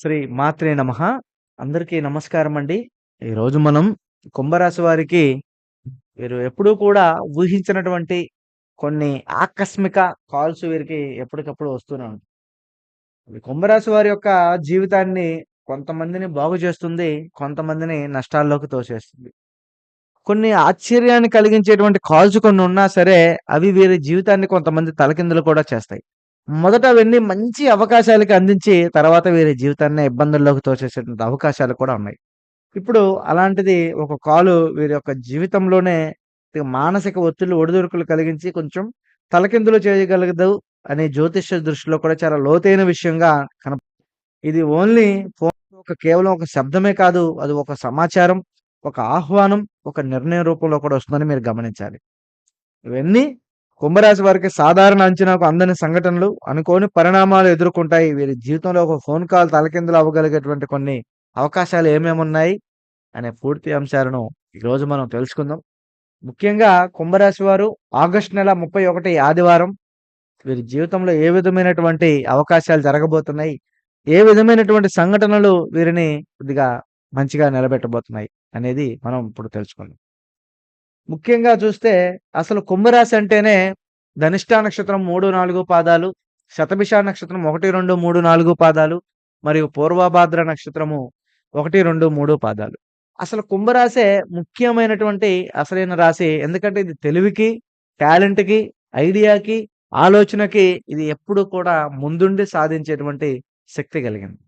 శ్రీ మాత్రే నమ. అందరికీ నమస్కారం అండి ఈరోజు మనం కుంభరాశి వారికి వీరు ఎప్పుడూ కూడా ఊహించినటువంటి కొన్ని ఆకస్మిక కాల్స్ వీరికి ఎప్పటికప్పుడు వస్తూనే ఉంటాయి. కుంభరాశి వారి యొక్క జీవితాన్ని కొంతమందిని బాగు చేస్తుంది కొంతమందిని నష్టాల్లోకి తోసేస్తుంది. కొన్ని ఆశ్చర్యాన్ని కలిగించేటువంటి కాల్స్ కొన్ని ఉన్నా సరే అవి వీరి జీవితాన్ని కొంతమంది తలకిందులు కూడా చేస్తాయి. మొదట అవన్నీ మంచి అవకాశాలకి అందించి తర్వాత వీరి జీవితాన్ని ఇబ్బందుల్లోకి తోచేసేటువంటి అవకాశాలు కూడా ఉన్నాయి. ఇప్పుడు అలాంటిది ఒక కాలు వీరి యొక్క జీవితంలోనే మానసిక ఒత్తిళ్ళు ఒడిదుడుకులు కలిగించి కొంచెం తలకిందులు చేయగలగదు అనే జ్యోతిష్య దృష్టిలో కూడా చాలా లోతైన విషయంగా కన ఇది ఓన్లీ ఫోన్ ఒక కేవలం ఒక శబ్దమే కాదు అది ఒక సమాచారం ఒక ఆహ్వానం ఒక నిర్ణయం రూపంలో కూడా వస్తుందని మీరు గమనించాలి. ఇవన్నీ కుంభరాశి వారికి సాధారణ అంచనాకు అందని సంఘటనలు అనుకోని పరిణామాలు ఎదుర్కొంటాయి. వీరి జీవితంలో ఒక ఫోన్ కాల్ తలకిందులు అవ్వగలిగేటువంటి కొన్ని అవకాశాలు ఏమేమి ఉన్నాయి అనే పూర్తి అంశాలను ఈరోజు మనం తెలుసుకుందాం. ముఖ్యంగా కుంభరాశి వారు ఆగస్టు నెల ముప్పై ఒకటి ఆదివారం వీరి జీవితంలో ఏ విధమైనటువంటి అవకాశాలు జరగబోతున్నాయి? ఏ విధమైనటువంటి సంఘటనలు వీరిని కొద్దిగా మంచిగా నిలబెట్టబోతున్నాయి అనేది మనం ఇప్పుడు తెలుసుకుందాం. ముఖ్యంగా చూస్తే అసలు కుంభరాశి అంటేనే ధనిష్టా నక్షత్రం మూడు నాలుగు పాదాలు శతభిష నక్షత్రం ఒకటి రెండు మూడు నాలుగు పాదాలు మరియు పూర్వభాద్ర నక్షత్రము ఒకటి రెండు మూడు పాదాలు. అసలు కుంభరాశే ముఖ్యమైనటువంటి అసలైన రాశి. ఎందుకంటే ఇది తెలివికి టాలెంట్కి ఐడియాకి ఆలోచనకి ఇది ఎప్పుడు కూడా ముందుండి సాధించేటువంటి శక్తి కలిగింది.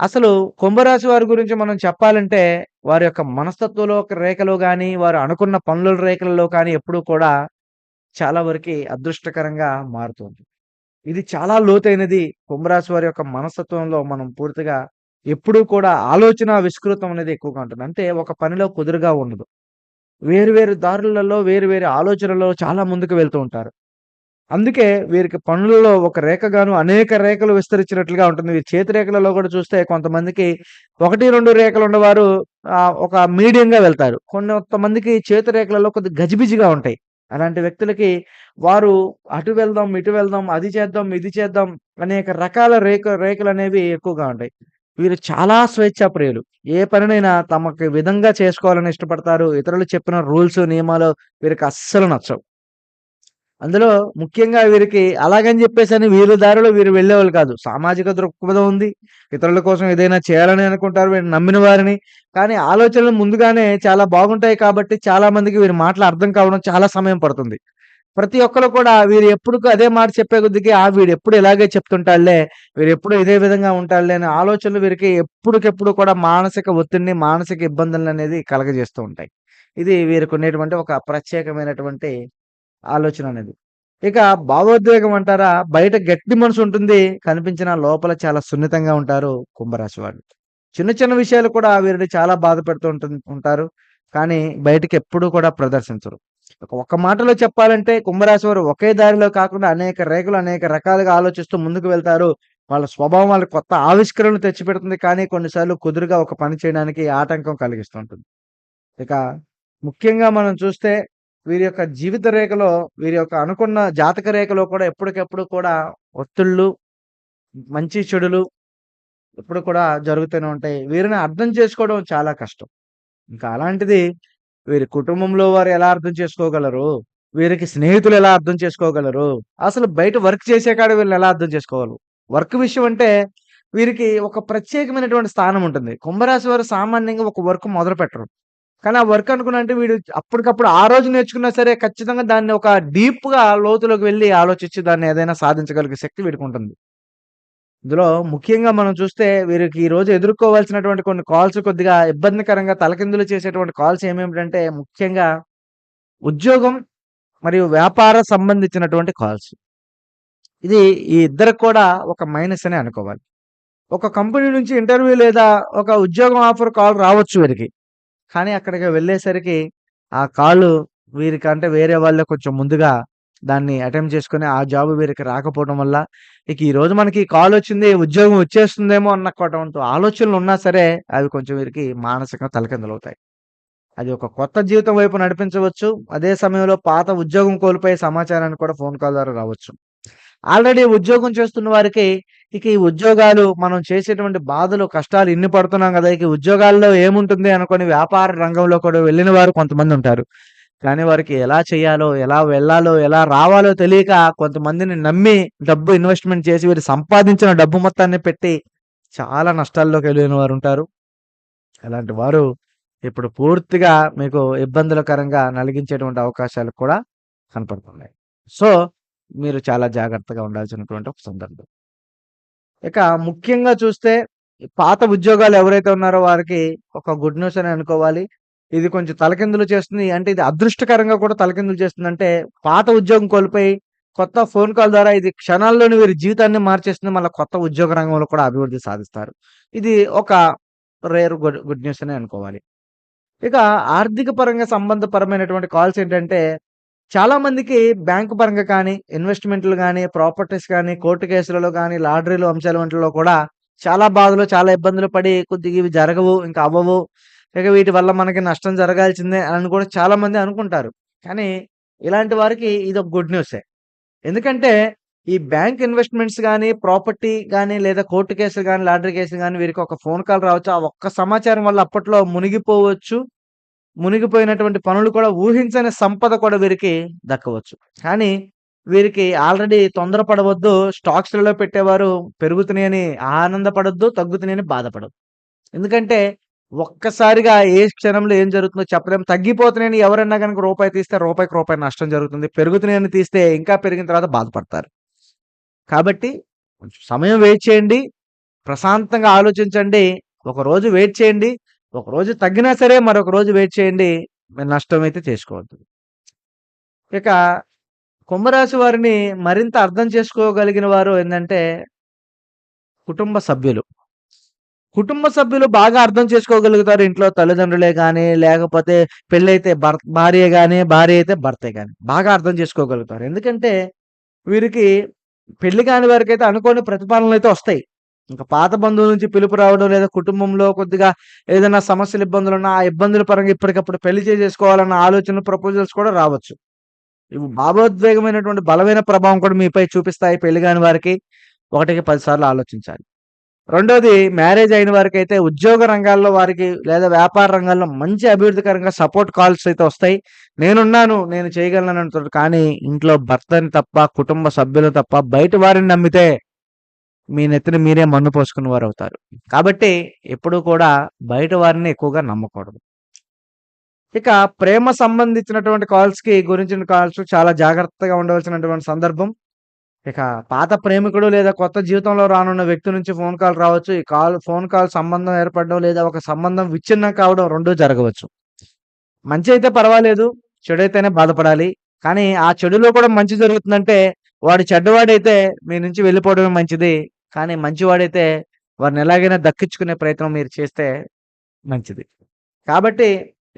అసలు కుంభరాశి వారి గురించి మనం చెప్పాలంటే వారి యొక్క మనస్తత్వంలో ఒక రేఖలో కానీ వారు అనుకున్న పనుల రేఖలలో కానీ ఎప్పుడూ కూడా చాలా వరకు అదృష్టకరంగా మారుతుంది. ఇది చాలా లోతైనది కుంభరాశి వారి యొక్క మనస్తత్వంలో మనం పూర్తిగా ఎప్పుడూ కూడా ఆలోచన విస్కృతం అనేది ఎక్కువగా ఉంటుంది. అంటే ఒక పనిలో కుదురుగా ఉండదు. వేరు వేరు దారులలో వేరు వేరు ఆలోచనలో చాలా ముందుకు వెళ్తూ ఉంటారు. అందుకే వీరికి పనులలో ఒక రేఖగాను అనేక రేఖలు విస్తరించినట్లుగా ఉంటుంది. వీరి చేతి రేఖలలో కూడా చూస్తే కొంతమందికి ఒకటి రెండు రేఖలు ఉన్నవారు ఒక మీడియంగా వెళ్తారు. కొన్ని కొంతమందికి చేతి రేఖలలో కొద్ది గజిబిజిగా ఉంటాయి. అలాంటి వ్యక్తులకి వారు అటు వెళ్దాం ఇటు వెళ్దాం అది చేద్దాం ఇది చేద్దాం అనేక రకాల రేఖ రేఖలు అనేవి ఎక్కువగా ఉంటాయి. వీరు చాలా స్వేచ్ఛా ప్రియులు ఏ పనినైనా తమకి విధంగా చేసుకోవాలని ఇష్టపడతారు. ఇతరులు చెప్పిన రూల్స్ నియమాలు వీరికి అస్సలు నచ్చవు. అందులో ముఖ్యంగా వీరికి అలాగని చెప్పేసి అని వీరి దారిలో వీరు వెళ్ళేవాళ్ళు కాదు. సామాజిక దృక్పథం ఉంది. ఇతరుల కోసం ఏదైనా చేయాలని అనుకుంటారు వీరు నమ్మిన వారిని. కానీ ఆలోచనలు ముందుగానే చాలా బాగుంటాయి కాబట్టి చాలా మందికి వీరి మాటలు అర్థం కావడం చాలా సమయం పడుతుంది. ప్రతి ఒక్కరు కూడా వీరు ఎప్పుడు అదే మాట చెప్పే కొద్దికి ఆ వీడు ఎప్పుడు ఇలాగే చెప్తుంటాడులే వీరు ఎప్పుడు ఇదే విధంగా ఉంటాడులే అనే ఆలోచనలు వీరికి ఎప్పటికెప్పుడు కూడా మానసిక ఒత్తిడిని మానసిక ఇబ్బందులు అనేది కలగజేస్తూ ఉంటాయి. ఇది వీరికి ఉండేటువంటి ఒక ప్రత్యేకమైనటువంటి ఆలోచన అనేది. ఇక భావోద్వేగం అంటారా? బయట గట్టి మనసు ఉంటుంది కనిపించిన లోపల చాలా సున్నితంగా ఉంటారు కుంభరాశి వాళ్ళు. చిన్న చిన్న విషయాలు కూడా వీరిని చాలా బాధ పెడుతూ ఉంటారు. కానీ బయటకు ఎప్పుడూ కూడా ప్రదర్శించరు. ఒక ఒక్క మాటలో చెప్పాలంటే కుంభరాశి వారు ఒకే దారిలో కాకుండా అనేక రేఖలు అనేక రకాలుగా ఆలోచిస్తూ ముందుకు వెళ్తారు. వాళ్ళ స్వభావం వాళ్ళ కొత్త ఆవిష్కరణలు తెచ్చిపెడుతుంది. కానీ కొన్నిసార్లు కుదురుగా ఒక పని చేయడానికి ఆటంకం కలిగిస్తుంటుంది ఇక ముఖ్యంగా మనం చూస్తే వీరి యొక్క జీవిత రేఖలో వీరి యొక్క అనుకున్న జాతక రేఖలో కూడా ఎప్పటికెప్పుడు కూడా ఒత్తిళ్ళు మంచి చెడులు ఎప్పుడు కూడా జరుగుతూనే ఉంటాయి. వీరిని అర్థం చేసుకోవడం చాలా కష్టం. ఇంకా అలాంటిది వీరి కుటుంబంలో వారు ఎలా అర్థం చేసుకోగలరు? వీరికి స్నేహితులు ఎలా అర్థం చేసుకోగలరు? అసలు బయట వర్క్ చేసే కాడ వీళ్ళని ఎలా అర్థం చేసుకోగలరు వర్క్ విషయం అంటే వీరికి ఒక ప్రత్యేకమైనటువంటి స్థానం ఉంటుంది. కుంభరాశి వారు సామాన్యంగా ఒక వర్క్ మొదలు పెట్టరు కానీ ఆ వర్క్ అనుకున్న అంటే వీడు అప్పటికప్పుడు ఆ రోజు నేర్చుకున్నా సరే ఖచ్చితంగా దాన్ని ఒక డీప్గా లోతులోకి వెళ్ళి ఆలోచించి దాన్ని ఏదైనా సాధించగలిగే శక్తి వీడికి ఉంటుంది. ఇందులో ముఖ్యంగా మనం చూస్తే వీరికి ఈ రోజు ఎదుర్కోవాల్సినటువంటి కొన్ని కాల్స్ కొద్దిగా ఇబ్బందికరంగా తలకిందులు చేసేటువంటి కాల్స్ ఏమేమిటంటే ముఖ్యంగా ఉద్యోగం మరియు వ్యాపార సంబంధించినటువంటి కాల్స్. ఇది ఈ ఇద్దరికి కూడా ఒక మైనస్ అని అనుకోవాలి. ఒక కంపెనీ నుంచి ఇంటర్వ్యూ లేదా ఒక ఉద్యోగం ఆఫర్ కాల్ రావచ్చు వీరికి. కానీ అక్కడికి వెళ్ళేసరికి ఆ కాల్ వీరికంటే వేరే వాళ్ళే కొంచెం ముందుగా దాన్ని అటెంప్ట్ చేసుకుని ఆ జాబ్ వీరికి రాకపోవడం వల్ల ఇక ఈ రోజు మనకి కాల్ వచ్చింది ఉద్యోగం వచ్చేస్తుందేమో అన్నటువంటి ఆలోచనలు ఉన్నా సరే అవి కొంచెం వీరికి మానసికంగా తలకిందలవుతాయి. అది ఒక కొత్త జీవితం వైపు నడిపించవచ్చు. అదే సమయంలో పాత ఉద్యోగం కోల్పోయే సమాచారాన్ని కూడా ఫోన్ కాల్ ద్వారా రావచ్చు. ఆల్రెడీ ఉద్యోగం చేస్తున్న వారికి ఇక ఈ ఉద్యోగాలు మనం చేసేటువంటి బాధలు, కష్టాలు ఇన్ని పడుతున్నాం కదా ఇక ఉద్యోగాల్లో ఏముంటుంది అనుకుని వ్యాపార రంగంలో కూడా వెళ్ళిన వారు కొంతమందుంటారు. కానీ వారికి ఎలా చేయాలో, ఎలా వెళ్ళాలో, ఎలా రావాలో తెలియక కొంతమందిని నమ్మి డబ్బు ఇన్వెస్ట్‌మెంట్ చేసి వీరు సంపాదించిన డబ్బు మొత్తాన్ని పెట్టి చాలా నష్టాల్లోకి వెళ్ళిన వారు ఉంటారు అలాంటి వారు ఇప్పుడు పూర్తిగా మీకు ఇబ్బందులకరంగా నలిగించేటువంటి అవకాశాలు కూడా కనపడుతున్నాయి. సో, మీరు చాలా జాగ్రత్తగా ఉండాల్సినటువంటి ఒక సందర్భం. ఇక ముఖ్యంగా చూస్తే పాత ఉద్యోగాలు ఎవరైతే ఉన్నారో వారికి ఒక గుడ్ న్యూస్ అనే అనుకోవాలి. ఇది కొంచెం తలకిందులు చేస్తుంది. అంటే ఇది అదృష్టకరంగా కూడా తలకిందులు చేస్తుందంటే పాత ఉద్యోగం కోల్పోయి కొత్త ఫోన్ కాల్ ద్వారా ఇది క్షణాల్లోని వీరి జీవితాన్ని మార్చేస్తుంది. మళ్ళీ కొత్త ఉద్యోగ రంగంలో కూడా అభివృద్ధి సాధిస్తారు. ఇది ఒక రేర్ గుడ్ గుడ్ న్యూస్ అనే అనుకోవాలి. ఇక ఆర్థిక పరంగా సంబంధపరమైనటువంటి కాల్స్ ఏంటంటే చాలా మందికి బ్యాంకు పరంగా కానీ, ఇన్వెస్ట్‌మెంట్‌లు కానీ ప్రాపర్టీస్ కానీ కోర్టు కేసులలో కానీ లాటరీలు అంశాల వంటిలో కూడా చాలా బాధలు, చాలా ఇబ్బందులు పడి కొద్దిగా ఇవి జరగవు, ఇంకా అవ్వవు. ఇక వీటి వల్ల మనకి నష్టం జరగాల్సిందే అని కూడా చాలా మంది అనుకుంటారు. కానీ ఇలాంటి వారికి ఇది ఒక గుడ్ న్యూసే. ఎందుకంటే ఈ బ్యాంక్ ఇన్వెస్ట్‌మెంట్స్ కానీ ప్రాపర్టీ కానీ లేదా కోర్టు కేసులు కానీ లాటరీ కేసులు కానీ వీరికి ఒక ఫోన్ కాల్ రావచ్చు. ఆ ఒక్క సమాచారం వల్ల అప్పట్లో మునిగిపోవచ్చు. మునిగిపోయినటువంటి పనులు కూడా ఊహించని సంపద కూడా వీరికి దక్కవచ్చు. కానీ వీరికి ఆల్రెడీ తొందరపడవద్దు. స్టాక్స్‌లలో పెట్టేవారు పెరుగుతున్నాయని ఆనందపడద్దు తగ్గుతున్నాయని బాధపడద్దు ఎందుకంటే ఒక్కసారిగా ఏ క్షణంలో ఏం జరుగుతుందో చెప్పలేం. తగ్గిపోతున్నాయని ఎవరన్నా కనుక రూపాయి తీస్తే రూపాయికి రూపాయి నష్టం జరుగుతుంది. పెరుగుతున్నాయని తీస్తే ఇంకా పెరిగిన తర్వాత బాధపడతారు. కాబట్టి కొంచెం సమయం వెయిట్ చేయండి. ప్రశాంతంగా ఆలోచించండి. ఒకరోజు వెయిట్ చేయండి. ఒకరోజు తగ్గినా సరే మరొక రోజు వెయిట్ చేయండి. మీరు అయితే చేసుకోవద్దు. ఇక కుంభరాశి వారిని మరింత అర్థం చేసుకోగలిగిన వారు ఏంటంటే కుటుంబ సభ్యులు. కుటుంబ సభ్యులు బాగా అర్థం చేసుకోగలుగుతారు. ఇంట్లో తల్లిదండ్రులే కానీ లేకపోతే పెళ్ళైతే భర్ భార్య కానీ భార్య అయితే భర్తే కానీ బాగా అర్థం చేసుకోగలుగుతారు. ఎందుకంటే వీరికి పెళ్ళి కాని వారికైతే అనుకోని ప్రతిపాదనలు అయితే వస్తాయి. ఇంక పాత బంధువుల నుంచి పిలుపు రావడం లేదా కుటుంబంలో కొద్దిగా ఏదైనా సమస్యలు, ఇబ్బందులు ఉన్నా ఆ ఇబ్బందుల పరంగా ఇప్పటికప్పుడు పెళ్ళి చేసేసుకోవాలన్న ఆలోచనలు, ప్రపోజల్స్ కూడా రావచ్చు. ఇవి భావోద్వేగమైనటువంటి బలమైన ప్రభావం కూడా మీపై చూపిస్తాయి పెళ్ళి కాని వారికి. ఒకటికి పదిసార్లు ఆలోచించాలి. రెండోది మ్యారేజ్ అయిన వారికి అయితే ఉద్యోగ రంగాల్లో వారికి లేదా వ్యాపార రంగాల్లో మంచి అభివృద్ధికరంగా సపోర్ట్ కాల్స్ అయితే వస్తాయి. నేనున్నాను, నేను చేయగలను అంటారు. కానీ ఇంట్లో భర్తని తప్ప, కుటుంబ సభ్యులు తప్ప బయట వారిని నమ్మితే మీ నెత్తిన మీరే మన్ను పోసుకున్న వారవుతారు. కాబట్టి ఎప్పుడూ కూడా బయట వారిని ఎక్కువగా నమ్మకూడదు. ఇక ప్రేమ సంబంధించినటువంటి కాల్స్‌కి గురించిన కాల్స్ చాలా జాగ్రత్తగా ఉండవలసినటువంటి సందర్భం. ఇక పాత ప్రేమికుడు లేదా కొత్త జీవితంలో రానున్న వ్యక్తి నుంచి ఫోన్ కాల్ రావచ్చు. ఈ కాల్ ఫోన్ కాల్ సంబంధం ఏర్పడడం లేదా ఒక సంబంధం విచ్ఛిన్నం కావడం రెండూ జరగవచ్చు. మంచి అయితే పర్వాలేదు. చెడు అయితేనే బాధపడాలి. కానీ ఆ చెడులో కూడా మంచి జరుగుతుందంటే వాడు చెడ్డవాడైతే మీ నుంచి వెళ్ళిపోవడమే మంచిది. కానీ మంచివాడైతే వారిని ఎలాగైనా దక్కించుకునే ప్రయత్నం మీరు చేస్తే మంచిది. కాబట్టి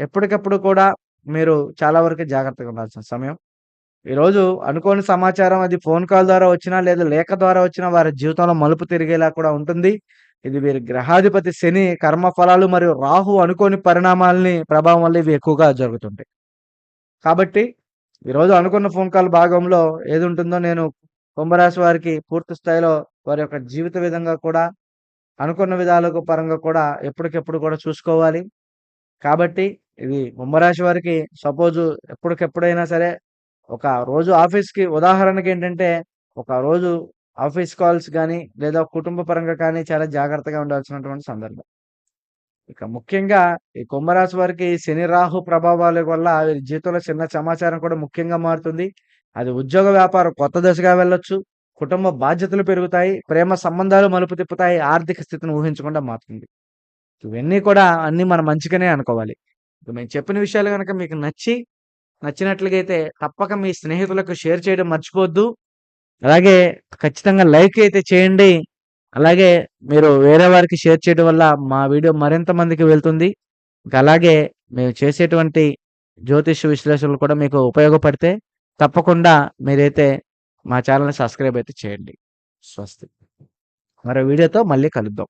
ఎప్పటికప్పుడు కూడా మీరు చాలా వరకు జాగ్రత్తగా ఉండాల్సిన సమయం. ఈరోజు అనుకోని సమాచారం అది ఫోన్ కాల్ ద్వారా వచ్చినా, లేదా లేఖ ద్వారా వచ్చినా వారి జీవితంలో మలుపు తిరిగేలా కూడా ఉంటుంది. ఇది వీరి గ్రహాధిపతి శని కర్మ ఫలాలు మరియు రాహు అనుకోని పరిణామాలని ప్రభావం వల్ల ఇవి ఎక్కువగా జరుగుతుంటాయి. కాబట్టి ఈరోజు అనుకున్న ఫోన్ కాల్ భాగంలో ఏదుంటుందో నేను కుంభరాశి వారికి పూర్తి స్థాయిలో వారి యొక్క జీవిత విధంగా కూడా, అనుకున్న విధాలకు పరంగా కూడా ఎప్పటికెప్పుడు కూడా చూసుకోవాలి. కాబట్టి ఇది కుంభరాశి వారికి సపోజు ఎప్పటికెప్పుడైనా సరే ఒక రోజు ఆఫీస్‌కి ఉదాహరణకేంటంటే ఒక రోజు ఆఫీస్ కాల్స్ కానీ లేదా కుటుంబ పరంగా కానీ చాలా జాగ్రత్తగా ఉండాల్సినటువంటి సందర్భం. ఇక ముఖ్యంగా ఈ కుంభరాశి వారికి శని, రాహు ప్రభావాల వల్ల వీరి జీవితంలో చిన్న సమాచారం కూడా ముఖ్యంగా మారుతుంది. అది ఉద్యోగ, వ్యాపారం కొత్త దశగా వెళ్ళొచ్చు. కుటుంబ బాధ్యతలు పెరుగుతాయి. ప్రేమ సంబంధాలు మలుపు తిప్పుతాయి. ఆర్థిక స్థితిని ఊహించకుండా మారుతుంది. ఇవన్నీ కూడా అన్నీ మన మంచిగానే అనుకోవాలి. మేము చెప్పిన విషయాలు కనుక మీకు నచ్చి, నచ్చినట్లుగా అయితే తప్పక మీ స్నేహితులకు షేర్ చేయడం మర్చిపోవద్దు. అలాగే ఖచ్చితంగా లైక్ అయితే చేయండి. అలాగే మీరు వేరే వారికి షేర్ చేయడం వల్ల మా వీడియో మరింత మందికి వెళ్తుంది. అలాగే మేము చేసేటువంటి జ్యోతిష్య విశ్లేషణలు కూడా మీకు ఉపయోగపడితే తప్పకుండా మీరైతే మా ఛానల్ని సబ్స్క్రైబ్ అయితే చేయండి. స్వస్తి. మరో వీడియోతో మళ్ళీ కలుద్దాం.